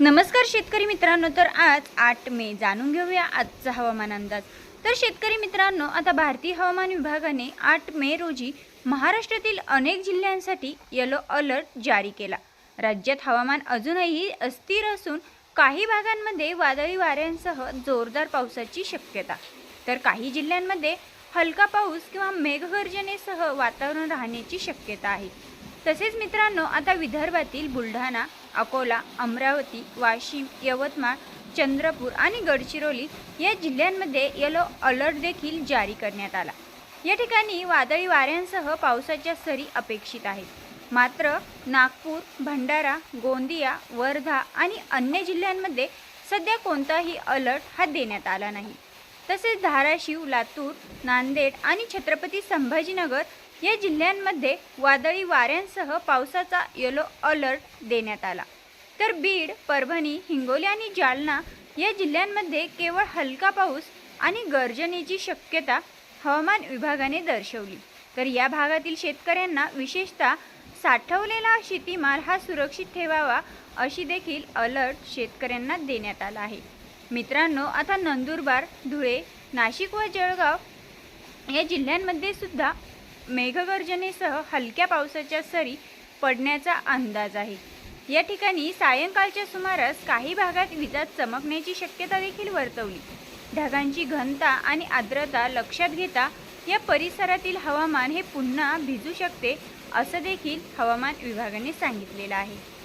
नमस्कार शेतकरी मित्रांनो तर आज आठ मे जाणून घेऊया आजचा हवामान अंदाज. तर शेतकरी मित्रांनो आता भारतीय हवामान विभागाने आठ मे रोजी महाराष्ट्रातील अनेक जिल्ह्यांसाठी येलो अलर्ट जारी केला. राज्यात हवामान अजूनही अस्थिर असून काही भागांमध्ये वादळी वाऱ्यांसह जोरदार पावसाची शक्यता. तर काही जिल्ह्यांमध्ये हलका पाऊस किंवा मेघगर्जनेसह वातावरण राहण्याची शक्यता आहे. तसेच मित्रांनो आता विदर्भातील बुलढाणा अकोला अमरावती वाशिम यवतमाळ चंद्रपूर आणि गडचिरोली या जिल्ह्यांमध्ये येलो अलर्ट देखील जारी करण्यात आला. या ठिकाणी वादळी वाऱ्यांसह पावसाच्या सरी अपेक्षित आहेत. मात्र नागपूर भंडारा गोंदिया वर्धा आणि अन्य जिल्ह्यांमध्ये सध्या कोणताही अलर्ट हा देण्यात आला नाही. तसेच धाराशिव लातूर नांदेड आणि छत्रपती संभाजीनगर या जिल्ह्यांमध्ये वादळी वाऱ्यांसह पावसाचा येलो अलर्ट देण्यात आला. तर बीड परभणी हिंगोली आणि जालना या जिल्ह्यांमध्ये केवळ हलका पाऊस आणि गर्जनेची शक्यता हवामान विभागाने दर्शवली. तर या भागातील शेतकऱ्यांना विशेषतः साठवलेला शेतीमाल हा सुरक्षित ठेवावा अशी देखील अलर्ट शेतकऱ्यांना देण्यात आला आहे. मित्रांनो आता नंदुरबार धुळे नाशिक व जळगाव या जिल्ह्यांमध्ये सुद्धा मेघगर्जनेसह हलक्या पावसाच्या सरी पडण्याचा अंदाज आहे. या ठिकाणी सायंकाळच्या सुमारास काही भागात विजा चमकण्याची शक्यता देखील वर्तवली. ढगांची घनता आणि आर्द्रता लक्षात घेता या परिसरातील हवामान हे पुन्हा भिजू शकते असं देखील हवामान विभागाने सांगितलेलं आहे.